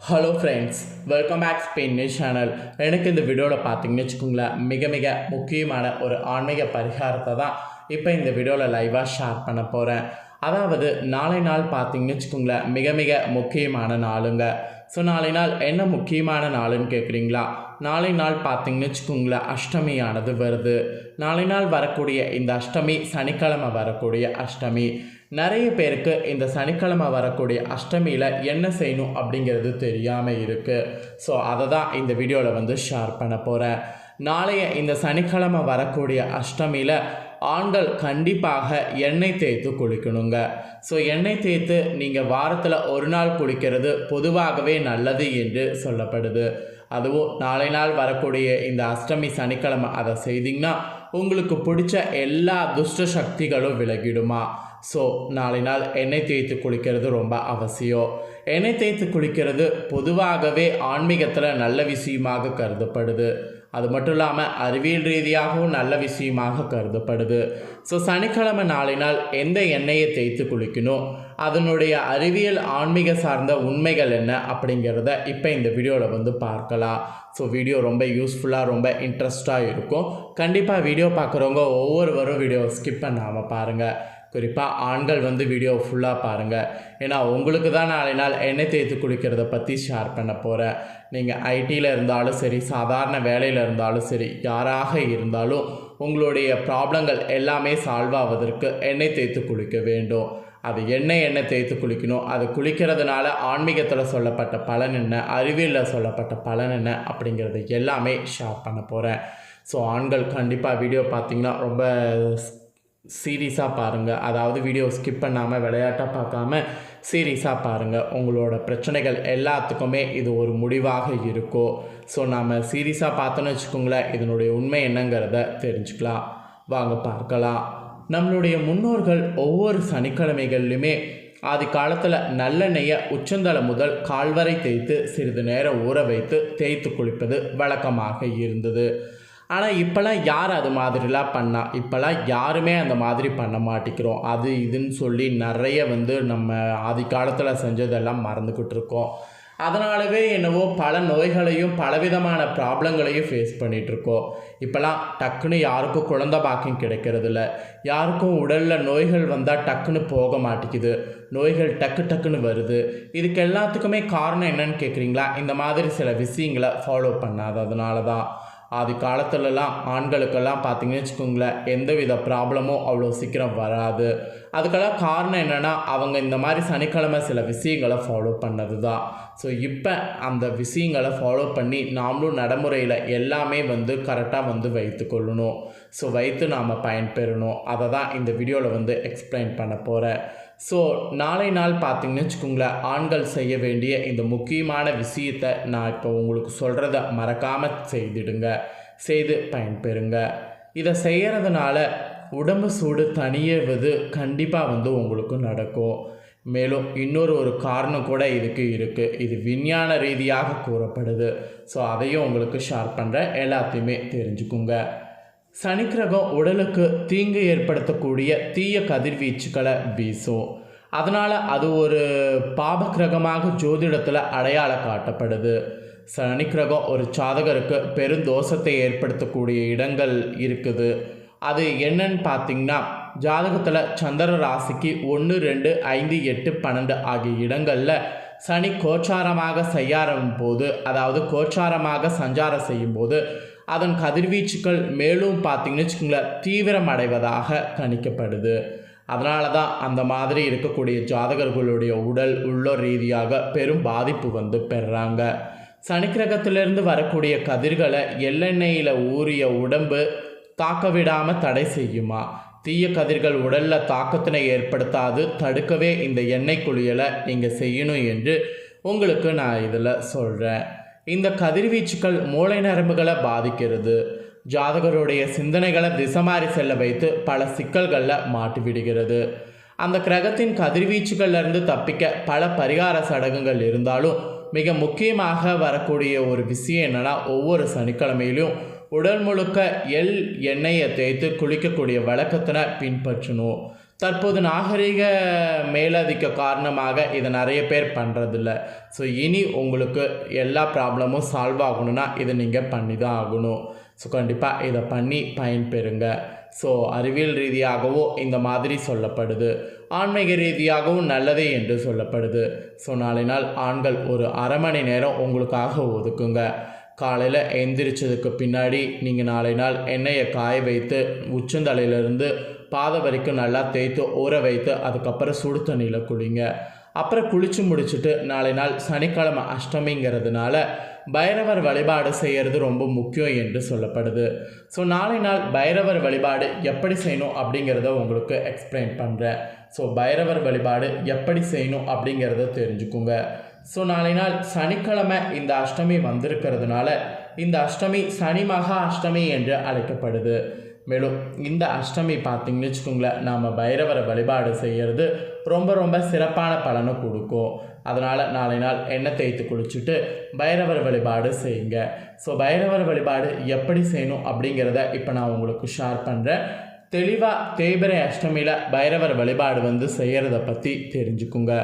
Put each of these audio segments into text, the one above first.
Hello friends welcome back Spain news channel எனக்கு இந்த வீடியோவில் பார்த்தீங்கன்னு வச்சுக்கோங்களேன் மிக மிக முக்கியமான ஒரு ஆன்மீக பரிகாரத்தை தான் இப்போ இந்த வீடியோவில் லைவாக ஷேர் பண்ண போகிறேன் அதாவது நாளை நாள் பார்த்தீங்கன்னு வச்சுக்கோங்களேன் மிக மிக முக்கியமான நாளுங்க. ஸோ நாளை நாள் என்ன முக்கியமான நாளுன்னு கேட்குறீங்களா நாளை நாள் பார்த்தீங்கன்னு வச்சுக்கோங்களேன் அஷ்டமியானது வருது. நாளை நாள் வரக்கூடிய இந்த அஷ்டமி சனிக்கிழமை வரக்கூடிய அஷ்டமி. நிறைய பேருக்கு இந்த சனிக்கிழமை வரக்கூடிய அஷ்டமியில் என்ன செய்யணும் அப்படிங்கிறது தெரியாமல் இருக்குது ஸோ அதை தான் இந்த வீடியோவில் வந்து ஷேர் பண்ண போகிறேன் நாளைய இந்த சனிக்கிழமை வரக்கூடிய அஷ்டமியில் ஆண்கள் கண்டிப்பாக எண்ணெய் தேய்த்து குளிக்கணுங்க. ஸோ எண்ணெய் தேய்த்து நீங்கள் வாரத்தில் ஒரு நாள் குளிக்கிறது பொதுவாகவே நல்லது என்று சொல்லப்படுது. அதுவும் நாளை நாள் வரக்கூடிய இந்த அஷ்டமி சனிக்கிழமை அதை செய்தீங்கன்னா உங்களுக்கு பிடிச்ச எல்லா துஷ்ட சக்திகளும் விலகிடுமா? ஸோ நாளை நாள் எண்ணெய் தேய்த்து குளிக்கிறது ரொம்ப அவசியம். எண்ணெய் தேய்த்து குளிக்கிறது பொதுவாகவே ஆன்மீகத்தில் நல்ல விஷயமாக கருதப்படுது. அது மட்டும் இல்லாமல் அறிவியல் ரீதியாகவும் நல்ல விஷயமாக கருதப்படுது. ஸோ சனிக்கிழமை நாளினால் எந்த எண்ணெயை தேய்த்து குளிக்கணும்? அதனுடைய அறிவியல் ஆன்மீக சார்ந்த உண்மைகள் என்ன அப்படிங்கிறத இப்போ இந்த வீடியோவில் வந்து பார்க்கலாம். ஸோ வீடியோ ரொம்ப யூஸ்ஃபுல்லாக ரொம்ப இன்ட்ரெஸ்டாக இருக்கும். கண்டிப்பாக வீடியோ பார்க்குறவங்க ஒவ்வொருவரும் வீடியோ ஸ்கிப் பண்ணாமல் பாருங்கள் குறிப்பாக ஆண்கள் வந்து வீடியோ ஃபுல்லாக பாருங்கள் ஏன்னா உங்களுக்கு தான் நாளை நாள் எண்ணெய் தேய்த்து குளிக்கிறத பற்றி ஷேர் பண்ண போகிறேன் நீங்கள் ஐடியில் இருந்தாலும் சரி சாதாரண வேலையில் இருந்தாலும் சரி யாராக இருந்தாலும் உங்களுடைய ப்ராப்ளங்கள் எல்லாமே சால்வ் ஆவதற்கு எண்ணெய் தேய்த்து குளிக்க வேண்டும். அது எண்ணெய் எண்ணெய் தேய்த்து குளிக்கணும். அது குளிக்கிறதுனால ஆன்மீகத்தில் சொல்லப்பட்ட பலன் என்ன அறிவியலில் சொல்லப்பட்ட பலன் என்ன அப்படிங்கிறது எல்லாமே ஷேர் பண்ண போகிறேன் ஸோ ஆண்கள் கண்டிப்பாக வீடியோ பார்த்தீங்கன்னா ரொம்ப சீரியஸாக பாருங்கள் அதாவது வீடியோ ஸ்கிப் பண்ணாமல் விளையாட்டாக பார்க்காம சீரியஸாக பாருங்கள் உங்களோட பிரச்சனைகள் எல்லாத்துக்குமே இது ஒரு முடிவாக இருக்கும் ஸோ நாம் சீரியஸாக பார்த்தோன்னு வச்சுக்கோங்களேன் இதனுடைய உண்மை என்னங்கிறத தெரிஞ்சுக்கலாம். வாங்க பார்க்கலாம். நம்மளுடைய முன்னோர்கள் ஒவ்வொரு சனிக்கிழமைகள்லையுமே ஆதி காலத்தில் நல்லெண்ணெயை உச்சந்தலை முதல் கால்வரை தேய்த்து சிறிது நேரம் ஊற வைத்து தேய்த்து குளிப்பது வழக்கமாக இருந்தது. ஆனால் இப்போல்லாம் யார் அது மாதிரிலாம் பண்ணா? இப்போல்லாம் யாருமே அந்த மாதிரி பண்ண மாட்டேங்கிறோம் அது இதுன்னு சொல்லி நிறைய வந்து நம்ம ஆதி காலத்தில் செஞ்சதெல்லாம் மறந்துக்கிட்டு இருக்கோம். அதனாலவே என்னவோ பல நோய்களையும் பலவிதமான ப்ராப்ளங்களையும் ஃபேஸ் பண்ணிகிட்ருக்கோம் இப்போல்லாம் டக்குன்னு யாருக்கும் குழந்த பாக்கியம் கிடைக்கிறதில்ல. யாருக்கும் உடலில் நோய்கள் வந்தால் டக்குன்னு போக மாட்டேங்குது நோய்கள் டக்கு டக்குன்னு வருது. இதுக்கு எல்லாத்துக்குமே காரணம் என்னன்னு கேட்குறீங்களா இந்த மாதிரி சில விஷயங்களை ஃபாலோ பண்ணாததுனால தான் ஆதி காலத்துலலாம் ஆண்களுக்கெல்லாம் பார்த்தீங்கன்னு வச்சுக்கோங்களேன் எந்தவித ப்ராப்ளமும் அவ்வளோ சீக்கிரம் வராது. அதுக்கெல்லாம் காரணம் என்னென்னா அவங்க இந்த மாதிரி சனிக்கிழமை சில விஷயங்களை ஃபாலோ பண்ணது தான் ஸோ இப்போ அந்த விஷயங்களை ஃபாலோ பண்ணி நாமளும் நடைமுறையில் எல்லாமே வந்து கரெக்டாக வந்து வைத்து கொள்ளணும். ஸோ வைத்து நாம் பயன்பெறணும். அதை தான் இந்த வீடியோவில் வந்து எக்ஸ்பிளைன் பண்ண போகிறேன் ஸோ நாளை நாள் பார்த்தீங்கன்னு வச்சுக்கோங்களேன் ஆண்கள் செய்ய வேண்டிய இந்த முக்கியமான விஷயத்தை நான் இப்போ உங்களுக்கு சொல்கிறத மறக்காமல் செய்திடுங்க. செய்து பயன்பெறுங்க. இதை செய்கிறதுனால உடம்பு சூடு தனியவது கண்டிப்பாக வந்து உங்களுக்கு நடக்கும். மேலும் இன்னொரு ஒரு காரணம் கூட இதுக்கு இருக்குது இது விஞ்ஞான ரீதியாக கூறப்படுது. ஸோ அதையும் உங்களுக்கு ஷேர் பண்ணுறேன் எல்லாத்தையுமே தெரிஞ்சுக்குங்க. சனிக்கிரகம் உடலுக்கு தீங்கு ஏற்படுத்தக்கூடிய தீய கதிர்வீச்சுக்களை வீசும். அதனால் அது ஒரு பாபக்கிரகமாக ஜோதிடத்தில் அடையாளம் காட்டப்படுது. சனிக்கிரகம் ஒரு சாதகருக்கு பெருந்தோஷத்தை ஏற்படுத்தக்கூடிய இடங்கள் இருக்குது. அது என்னன்னு பார்த்தீங்கன்னா ஜாதகத்தில் சந்திர ராசிக்கு ஒன்று ரெண்டு ஐந்து எட்டு பன்னெண்டு ஆகிய இடங்களில் சனி கோச்சாரமாக செய்யாரும் போது அதாவது கோச்சாரமாக சஞ்சாரம் செய்யும்போது அதன் கதிர்வீச்சுக்கள் மேலும் பார்த்தீங்கன்னு வச்சுக்கோங்களேன் தீவிரம் அடைவதாக கணிக்கப்படுது. அதனால தான் அந்த மாதிரி இருக்கக்கூடிய ஜாதகர்களுடைய உடல் உள்ள ரீதியாக பெரும் பாதிப்பு வந்து பெறுறாங்க சனிக்கிரகத்திலிருந்து வரக்கூடிய கதிர்களை எள்ளெண்ணெயில் ஊறிய உடம்பு தாக்க விடாமல் தடை செய்யுமா? தீய கதிர்கள் உடலில் தாக்கத்தினை ஏற்படுத்தாது தடுக்கவே இந்த எண்ணெய் குளியலை நீங்கள் செய்யணும் என்று உங்களுக்கு நான் இதில் சொல்கிறேன் இந்த கதிர்வீச்சுக்கள் மூளை நரம்புகளை பாதிக்கிறது. ஜாதகருடைய சிந்தனைகளை திசமாறி செல்ல வைத்து பல சிக்கல்களில் மாட்டி விடுகிறது. அந்த கிரகத்தின் கதிர்வீச்சுகள்லேருந்து தப்பிக்க பல பரிகார சடங்குகள் இருந்தாலும் மிக முக்கியமாக வரக்கூடிய ஒரு விஷயம் என்னென்னா ஒவ்வொரு சனிக்கிழமையிலும் உடல் முழுக்க எள் எண்ணெயை தேய்த்து குளிக்கக்கூடிய வழக்கத்தினை பின்பற்றணும். தற்போது நாகரிக மேலதிக்க காரணமாக இதை நிறைய பேர் பண்ணுறதில்ல ஸோ இனி உங்களுக்கு எல்லா ப்ராப்ளமும் சால்வ் ஆகணும்னா இதை நீங்கள் பண்ணி தான் ஆகணும். ஸோ கண்டிப்பாக இதை பண்ணி பயன்பெறுங்க. ஸோ அறிவியல் ரீதியாகவோ இந்த மாதிரி சொல்லப்படுது. ஆன்மீக ரீதியாகவும் நல்லதே என்று சொல்லப்படுது. ஸோ நாளை நாள் ஆண்கள் ஒரு அரை மணி நேரம் உங்களுக்காக ஒதுக்குங்க. காலையில் எந்திரிச்சதுக்கு பின்னாடி நீங்கள் நாளை நாள் எண்ணெயை காய வைத்து உச்சந்தலையிலேருந்து பாதை வரைக்கும் நல்லா தேய்த்து ஊற வைத்து அதுக்கப்புறம் சுடு தண்ணியில் குளிங்க. அப்புறம் குளித்து முடிச்சுட்டு நாளை நாள் சனிக்கிழமை அஷ்டமிங்கிறதுனால பைரவர் வழிபாடு செய்கிறது ரொம்ப முக்கியம் என்று சொல்லப்படுது. ஸோ நாளை நாள் பைரவர் வழிபாடு எப்படி செய்யணும் அப்படிங்கிறத உங்களுக்கு எக்ஸ்பிளைன் பண்ணுறேன் ஸோ பைரவர் வழிபாடு எப்படி செய்யணும் அப்படிங்கிறத தெரிஞ்சுக்குங்க. ஸோ நாளை நாள் சனிக்கிழமை இந்த அஷ்டமி வந்திருக்கிறதுனால இந்த அஷ்டமி சனி மகா அஷ்டமி என்று அழைக்கப்படுது. மேலும் இந்த அஷ்டமி பார்த்திங்கன்னு வச்சுக்கோங்களேன் நாம் பைரவரை வழிபாடு செய்கிறது ரொம்ப ரொம்ப சிறப்பான பலனை கொடுக்கும். அதனால் நாளை நாள் எண்ணெய் தேய்த்து குளிச்சுட்டு பைரவர் வழிபாடு செய்யுங்க. ஸோ பைரவர் வழிபாடு எப்படி செய்யணும் அப்படிங்கிறத இப்போ நான் உங்களுக்கு ஷேர் பண்ணுறேன் தெளிவாக தேய்பிரை அஷ்டமியில் பைரவர் வழிபாடு வந்து செய்கிறத பற்றி தெரிஞ்சுக்குங்க.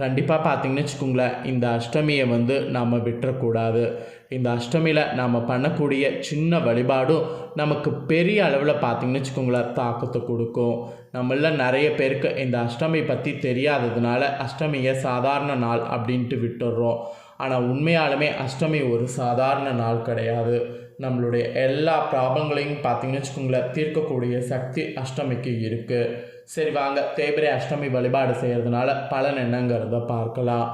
கண்டிப்பாக பார்த்தீங்கன்னு வச்சுக்கோங்களேன் இந்த அஷ்டமியை வந்து நாம் விட்டுறக்கூடாது. இந்த அஷ்டமியில் நாம் பண்ணக்கூடிய சின்ன வழிபாடும் நமக்கு பெரிய அளவில் பார்த்தீங்கன்னு வச்சுக்கோங்களேன் தாக்கத்தை கொடுக்கும். நம்மள நிறைய பேருக்கு இந்த அஷ்டமி பற்றி தெரியாததுனால அஷ்டமியை சாதாரண நாள் அப்படின்ட்டு விட்டுடுறோம் ஆனால் உண்மையாலுமே அஷ்டமி ஒரு சாதாரண நாள் கிடையாது. நம்மளுடைய எல்லா ப்ராப்ளங்களையும் பார்த்தீங்கன்னு வச்சுக்கோங்களேன் தீர்க்கக்கூடிய சக்தி அஷ்டமிக்கு இருக்குது சரி வாங்க. தேய்பிரை அஷ்டமி வழிபாடு செய்கிறதுனால பலன் என்னங்கிறத பார்க்கலாம்.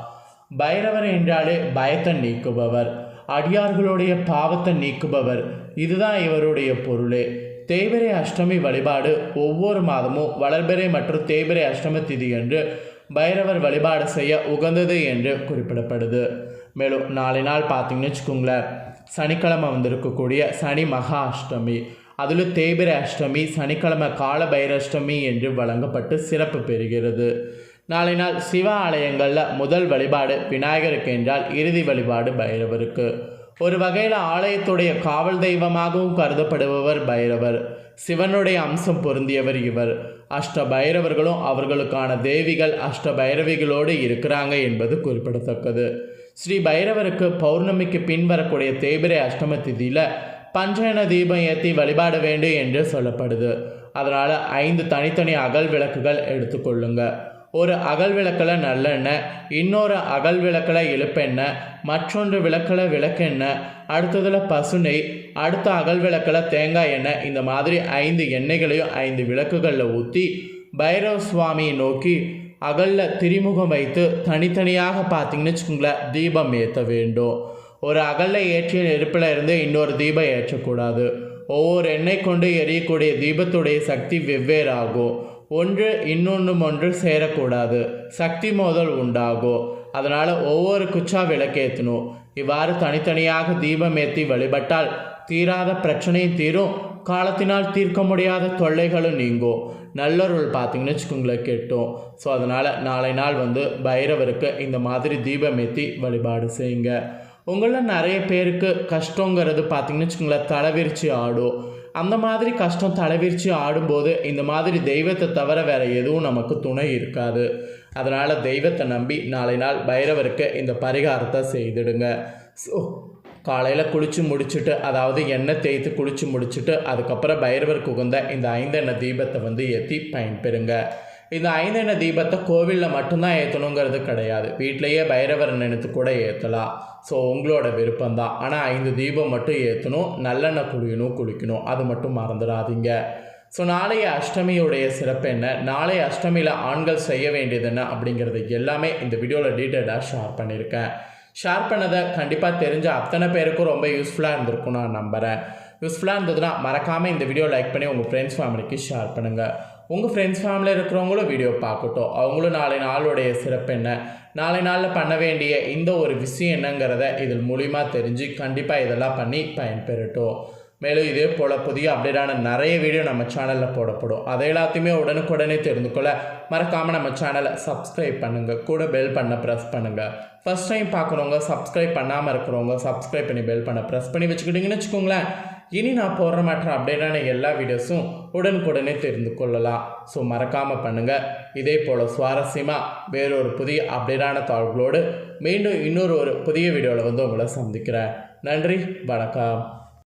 பைரவர் என்றாலே பயத்தை நீக்குபவர். அடியார்களுடைய பாவத்தை நீக்குபவர். இதுதான் இவருடைய பொருளே. தேய்பிரை அஷ்டமி வழிபாடு ஒவ்வொரு மாதமும் வளர்பிறை மற்றும் தேய்பிரை அஷ்டமி திதி என்று பைரவர் வழிபாடு செய்ய உகந்தது என்று குறிப்பிடப்படுது. மேலும் நாளை நாள் பார்த்தீங்கன்னு வச்சுக்கோங்களேன் சனிக்கிழமை வந்திருக்கக்கூடிய சனி மகா அஷ்டமி. அதில் தேய்பிரை அஷ்டமி சனிக்கிழமை கால பைரஷ்டமி என்று வழங்கப்பட்டு சிறப்பு பெறுகிறது. நாளை நாள் சிவ ஆலயங்களில் முதல் வழிபாடு விநாயகருக்கு என்றால் இறுதி வழிபாடு பைரவருக்கு. ஒரு வகையில் ஆலயத்துடைய காவல் தெய்வமாகவும் கருதப்படுபவர் பைரவர். சிவனுடைய அம்சம் பொருந்தியவர் இவர். அஷ்ட பைரவர்களும் அவர்களுக்கான தேவிகள் அஷ்ட பைரவிகளோடு இருக்கிறாங்க என்பது குறிப்பிடத்தக்கது. ஸ்ரீ பைரவருக்கு பௌர்ணமிக்கு பின் வரக்கூடிய தேய்பிரை அஷ்டம திதியில் பஞ்சன தீபம் ஏற்றி வழிபாட வேண்டும் என்று சொல்லப்படுது. அதனால் ஐந்து தனித்தனி அகல் விளக்குகள் எடுத்துக்கொள்ளுங்கள் ஒரு அகல் விளக்கில் நல்லெண்ணெய் இன்னொரு அகல் விளக்கில் இழுப்பெண்ணெய் மற்றொன்று விளக்கில் விளக்கெண்ணெய் அடுத்ததில் பசுனை அடுத்த அகல் விளக்கில் தேங்காய் எண்ணெய் இந்த மாதிரி ஐந்து எண்ணெய்களையும் ஐந்து விளக்குகளில் ஊற்றி பைரவ சுவாமியை நோக்கி அகலில் திரிமுகம் வைத்து தனித்தனியாக பார்த்தீங்கன்னு வச்சுக்கோங்களேன் தீபம் ஏற்ற வேண்டும். ஒரு அகலில் ஏற்றிய நெருப்பில் இருந்து இன்னொரு தீபம் ஏற்றக்கூடாது. ஒவ்வொரு எண்ணெய் கொண்டு எரியக்கூடிய தீபத்துடைய சக்தி வெவ்வேறாகும். ஒன்று இன்னொன்றும் ஒன்று சேரக்கூடாது. சக்தி மோதல் உண்டாகும் அதனால் ஒவ்வொரு குச்சா விளக்கேற்றணும் இவ்வாறு தனித்தனியாக தீபம் ஏற்றி வழிபட்டால் தீராத பிரச்சனையும் தீரும். காலத்தினால் தீர்க்க முடியாத தொல்லைகளும் நீங்கும் நல்லொருள் பார்த்தீங்கன்னு வச்சுக்கோங்களேன் கேட்டோம். ஸோ அதனால் நாளை நாள் வந்து பைரவருக்கு இந்த மாதிரி தீபம் ஏற்றி வழிபாடு செய்யுங்க. உங்களில் நிறைய பேருக்கு கஷ்டங்கிறது பார்த்தீங்கன்னு வச்சுக்கோங்களேன் தலைவிரிச்சு ஆடும். அந்த மாதிரி கஷ்டம் தலைவிரிச்சு ஆடும்போது இந்த மாதிரி தெய்வத்தை தவிர வேறு எதுவும் நமக்கு துணை இருக்காது. அதனால் தெய்வத்தை நம்பி நாளை நாள் பைரவருக்கு இந்த பரிகாரத்தை செய்திடுங்க. ஸோ காலையில் குளித்து முடிச்சுட்டு அதாவது எண்ணெய் தேய்த்து குளித்து முடிச்சுட்டு அதுக்கப்புறம் பைரவருக்கு உகந்த இந்த ஐந்தெண்ணெய் தீபத்தை வந்து ஏற்றி பயன்பெறுங்க. இந்த ஐந்தெண்ண தீபத்தை கோவிலில் மட்டும்தான் ஏற்றணுங்கிறது கிடையாது. வீட்டிலையே பைரவர் நினைத்து கூட ஏற்றலாம் ஸோ உங்களோட விருப்பம்தான். ஆனால் ஐந்து தீபம் மட்டும் ஏற்றணும் நல்லெண்ணெய் குளியணும் குளிக்கணும். அது மட்டும் மறந்துடாதீங்க. ஸோ நாளைய அஷ்டமியுடைய சிறப்பு என்ன? நாளைய அஷ்டமியில் ஆண்கள் செய்ய வேண்டியது என்ன அப்படிங்கிறது எல்லாமே இந்த வீடியோவில் டீட்டெயிலாக ஷேர் பண்ணியிருக்கேன். ஷேர் பண்ணதை கண்டிப்பாக தெரிஞ்ச அத்தனை பேருக்கும் ரொம்ப யூஸ்ஃபுல்லாக இருந்திருக்கும் நான் நம்புகிறேன் யூஸ்ஃபுல்லாக இருந்ததுன்னா மறக்காமல் இந்த வீடியோ லைக் பண்ணி உங்கள் ஃப்ரெண்ட்ஸ் ஃபேமிலிக்கு ஷேர் பண்ணுங்கள் உங்கள் ஃப்ரெண்ட்ஸ் ஃபேமிலியில் இருக்கிறவங்களும் வீடியோ பார்க்கட்டும். அவங்களும் நாளை நாளுடைய சிறப்பு என்ன? நாளை நாளில் பண்ண வேண்டிய இந்த ஒரு விஷயம் என்னங்கிறத இதில் மூலிமா தெரிஞ்சு கண்டிப்பாக இதெல்லாம் பண்ணி பயன்பெறட்டும். மேலும் இதே போல் புதிய அப்டேட்டான நிறைய வீடியோ நம்ம சேனலில் போடப்படும். அதை எல்லாத்தையுமே உடனுக்குடனே தெரிந்து கொள்ள மறக்காமல் நம்ம சேனலை சப்ஸ்கிரைப் பண்ணுங்கள் கூட பெல் பண்ண ப்ரெஸ் பண்ணுங்கள் ஃபஸ்ட் டைம் பார்க்குறவங்க சப்ஸ்கிரைப் பண்ணாமல் இருக்கிறவங்க சப்ஸ்கிரைப் பண்ணி பெல் பண்ண ப்ரெஸ் பண்ணி வச்சுக்கிட்டிங்கன்னு வச்சுக்கோங்களேன். இனி நான் போடுற மற்ற அப்டேட்டான எல்லா வீடியோஸும் உடனுக்குடனே தெரிந்து கொள்ளலாம். ஸோ மறக்காமல் பண்ணுங்கள் இதே போல் சுவாரஸ்யமாக வேறொரு புதிய அப்டேட்டான தாள்களோடு மீண்டும் இன்னொரு ஒரு புதிய வீடியோவில் வந்து உங்களை சந்திக்கிறேன். நன்றி வணக்கம்.